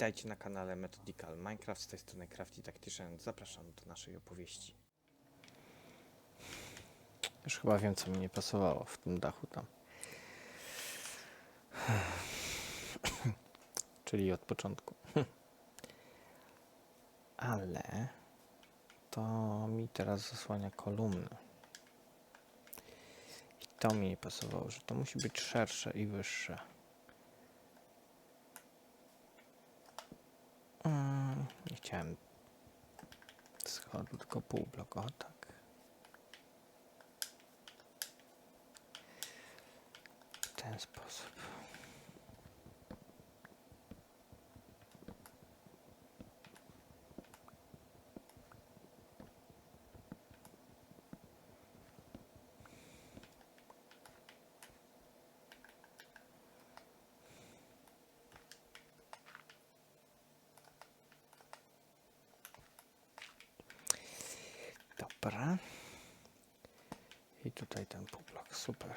Witajcie na kanale Methodical Minecraft, z tej strony Crafty Tactician. Zapraszam do naszej opowieści. Już chyba wiem, co mi nie pasowało w tym dachu tam. Czyli od początku. Ale to mi teraz zasłania kolumny. I to mi nie pasowało, że to musi być szersze i wyższe. Mm, Nie chciałem schodu, tylko pół bloku, o tak. W ten sposób. I tutaj ten półblok, super.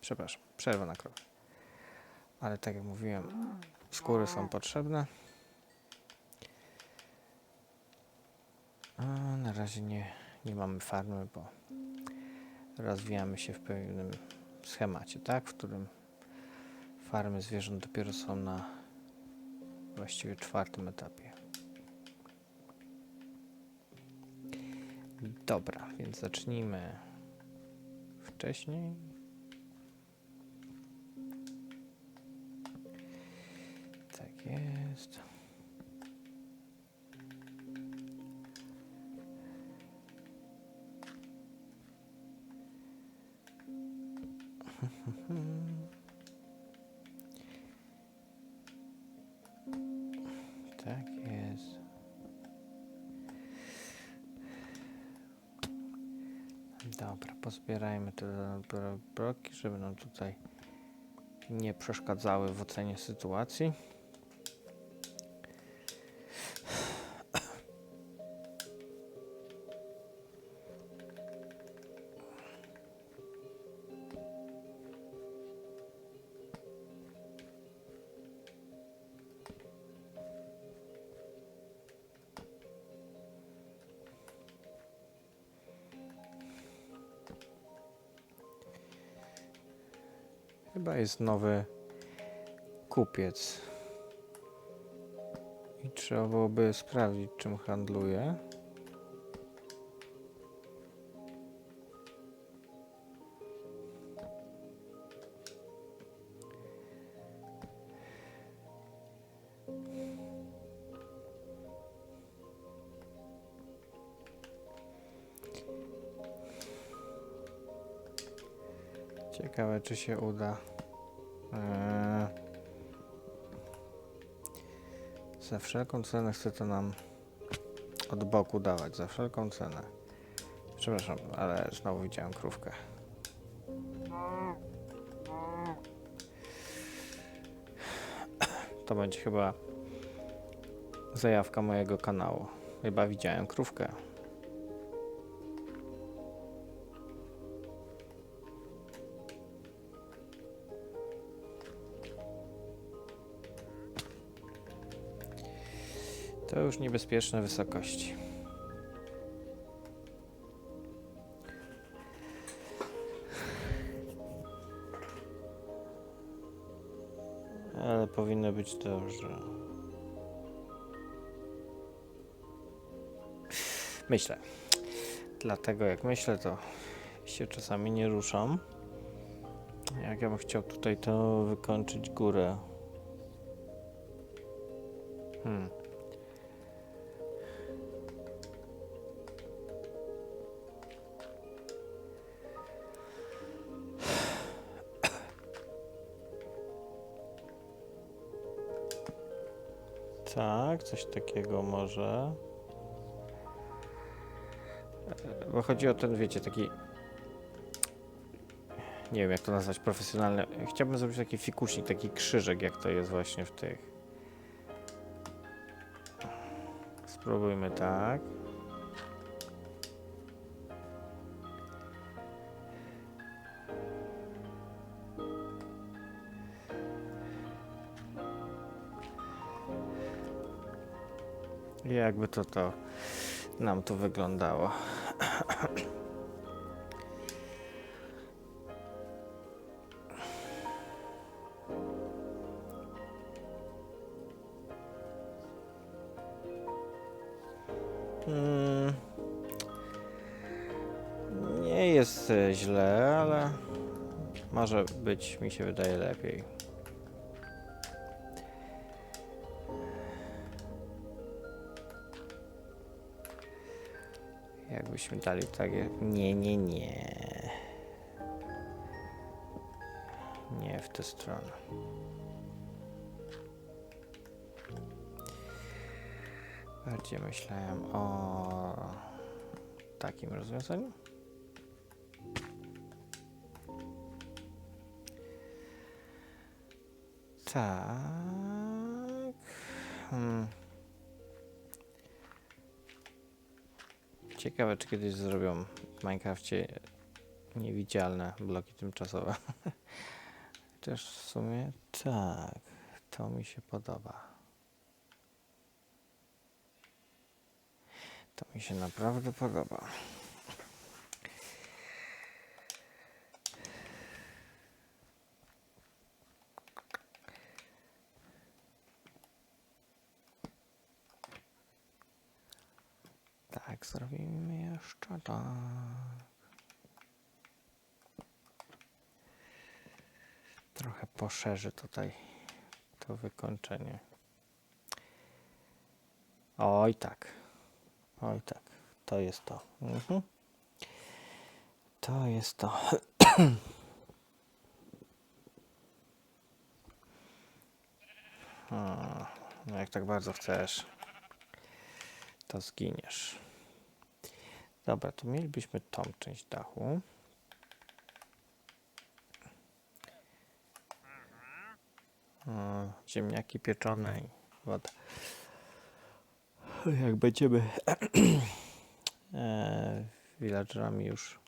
Przepraszam, przerwa na krok. Ale tak jak mówiłem, skóry są potrzebne. A na razie nie, nie mamy farmy, bo rozwijamy się w pewnym schemacie, tak? W którym farmy zwierząt dopiero są na właściwie czwartym etapie. Dobra, więc zacznijmy wcześniej. Tak jest. pozbierajmy te bloki, żeby nam tutaj nie przeszkadzały w ocenie sytuacji. Chyba jest nowy kupiec. I trzeba byłoby sprawdzić, czym handluje. Czy się uda. Eee, za wszelką cenę chce to nam od boku dawać. Za wszelką cenę. Przepraszam, ale znowu widziałem krówkę. To będzie chyba zajawka mojego kanału. Chyba widziałem krówkę. To już niebezpieczne wysokości. Ale powinno być dobrze. Myślę. Dlatego jak myślę, to się czasami nie ruszam. Jak ja bym chciał tutaj to wykończyć górę. Hmm. Tak, coś takiego może. E, Bo chodzi o ten, wiecie, taki. Nie wiem, jak to nazwać profesjonalnie. Chciałbym zrobić taki fikuśnik, taki krzyżek, jak to jest właśnie w tych. Spróbujmy tak. Jakby to to nam tu wyglądało. Mm. Nie jest źle, ale może być, mi się wydaje, lepiej. Jakbyśmy dali takie... Nie, nie, nie. Nie w tę stronę. Bardziej myślałem o takim rozwiązaniu. Tak. Hmm. Ciekawe, czy kiedyś zrobią w Minecrafcie niewidzialne bloki tymczasowe. Chociaż w sumie tak, to mi się podoba. To mi się naprawdę podoba. Tak, zrobimy jeszcze tak. Trochę poszerzy tutaj to wykończenie. Oj tak. Oj tak. To jest to. Mhm. To jest to. No jak tak bardzo chcesz, to zginiesz. Dobra, to mielibyśmy tą część dachu. O, ziemniaki pieczone i woda. Jak będziemy e, villagerami już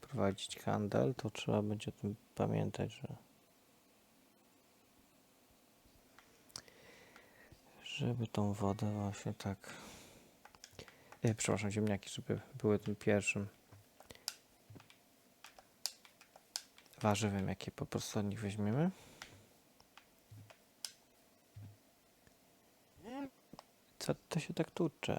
prowadzić handel, to trzeba będzie o tym pamiętać, że żeby tą wodę właśnie tak e, przepraszam, ziemniaki, żeby były tym pierwszym warzywem, jakie po prostu od nich weźmiemy. Co to się tak tucze?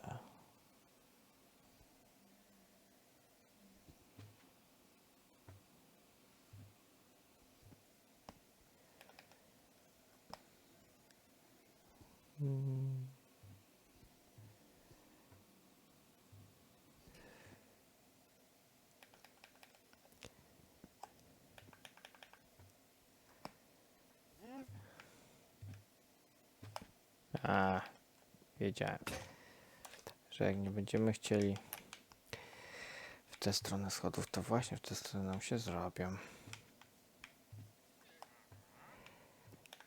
Wiedziałem, że jak nie będziemy chcieli w tę stronę schodów, to właśnie w tę stronę nam się zrobią.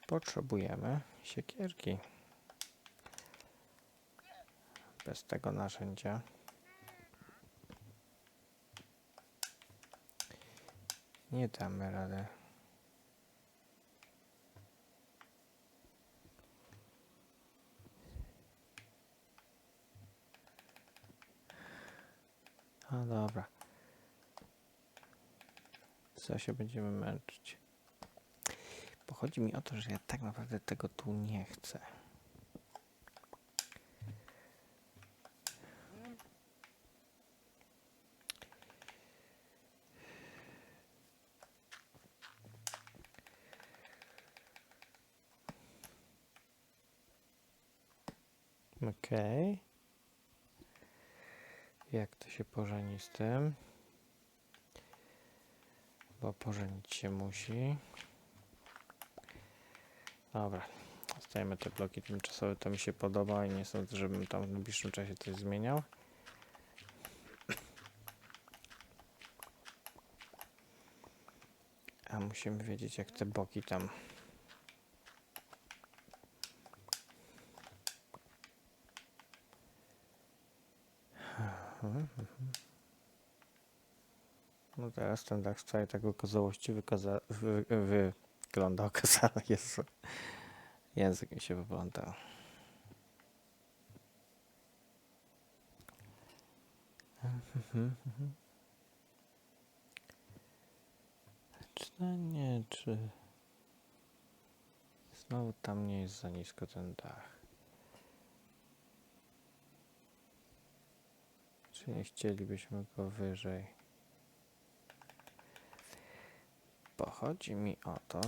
Potrzebujemy siekierki. Bez tego narzędzia. Nie damy rady. A dobra. Co się będziemy męczyć? Bo chodzi mi o to, że ja tak naprawdę tego tu nie chcę. Okej. Jak to się pożeni z tym? Bo pożenić się musi. Dobra. Zostajemy te bloki tymczasowe, to mi się podoba i nie sądzę, żebym tam w najbliższym czasie coś zmieniał. A musimy wiedzieć, jak te boki tam. Mhm. No teraz ten Dark wcale tak okazałości wykaza- wy- wygląda okazale. jest Język mi się wyplątał. Mhm, mhm. Czy to nie, czy... Znowu tam nie jest za nisko ten dach. Czy nie chcielibyśmy go wyżej? Bo chodzi mi o to,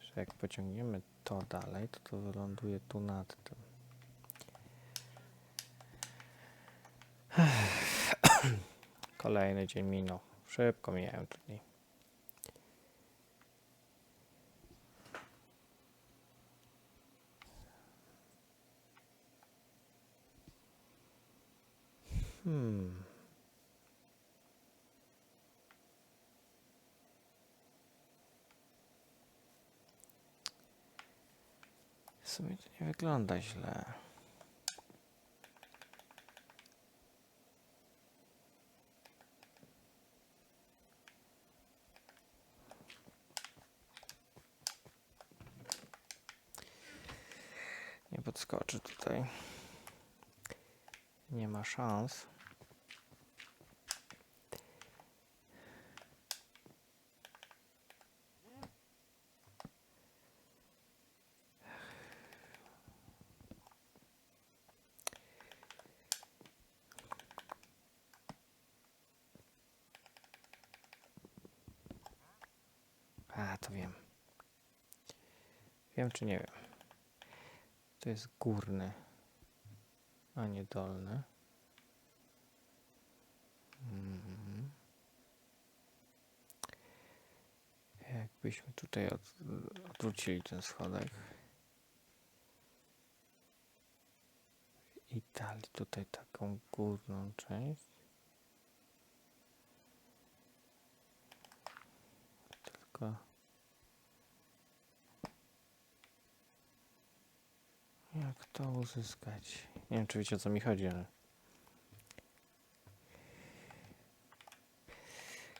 że jak pociągniemy to dalej, to to wyląduje tu nad tym. Kolejny dzień minął. Szybko mijają dni. Hmm. W sumie to nie wygląda źle. Nie podskoczy tutaj. Nie ma szans. A, to wiem. Wiem czy nie wiem. To jest górny, a nie dolny. Mhm. Jakbyśmy tutaj od, odwrócili ten schodek i dali tutaj taką górną część. Tylko jak to uzyskać? Nie wiem, czy wiecie o co mi chodzi, ale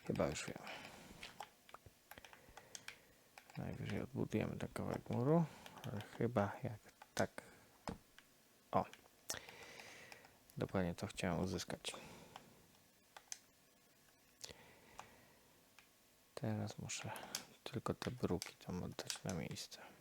chyba już wiem. Najwyżej odbudujemy ten kawałek muru, ale chyba jak tak. O! Dokładnie to chciałem uzyskać. Teraz muszę tylko te bruki tam oddać na miejsce.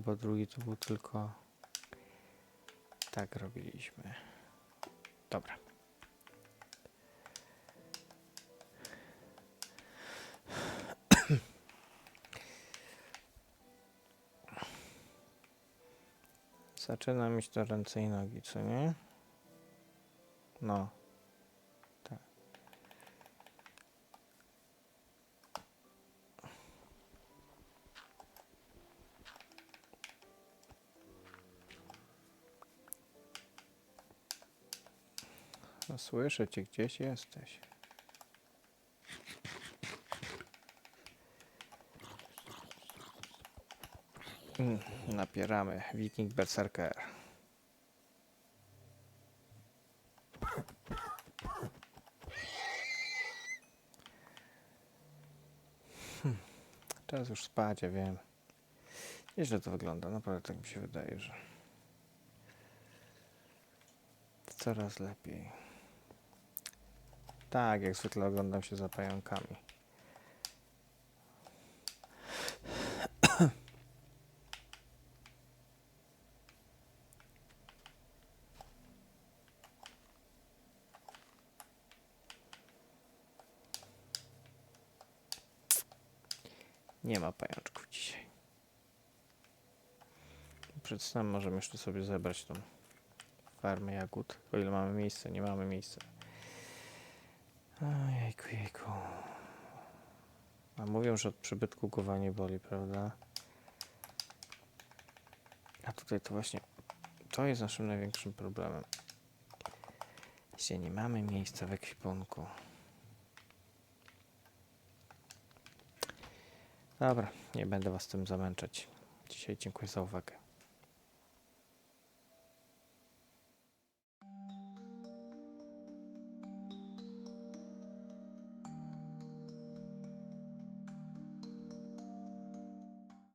Bo drugi to był tylko. Tak robiliśmy. Dobra. Zaczyna mieć to ręce i nogi, co nie? No. Słyszę cię, gdzieś jesteś. Mm, Napieramy. Wiking Berserker. Hmm, Czas już spać, ja wiem. Nieźle to wygląda, naprawdę tak mi się wydaje, że coraz lepiej. Tak, jak zwykle oglądam się za pająkami. Nie ma pajączków dzisiaj. Przed snem możemy jeszcze sobie zebrać tą farmę jagód. O ile mamy miejsce, nie mamy miejsca. Jejku, jejku. A mówią, że od przybytku głowa nie boli, prawda? A tutaj to właśnie to jest naszym największym problemem. Jeśli nie mamy miejsca w ekwipunku. Dobra, nie będę Was tym zamęczać. Dzisiaj dziękuję za uwagę.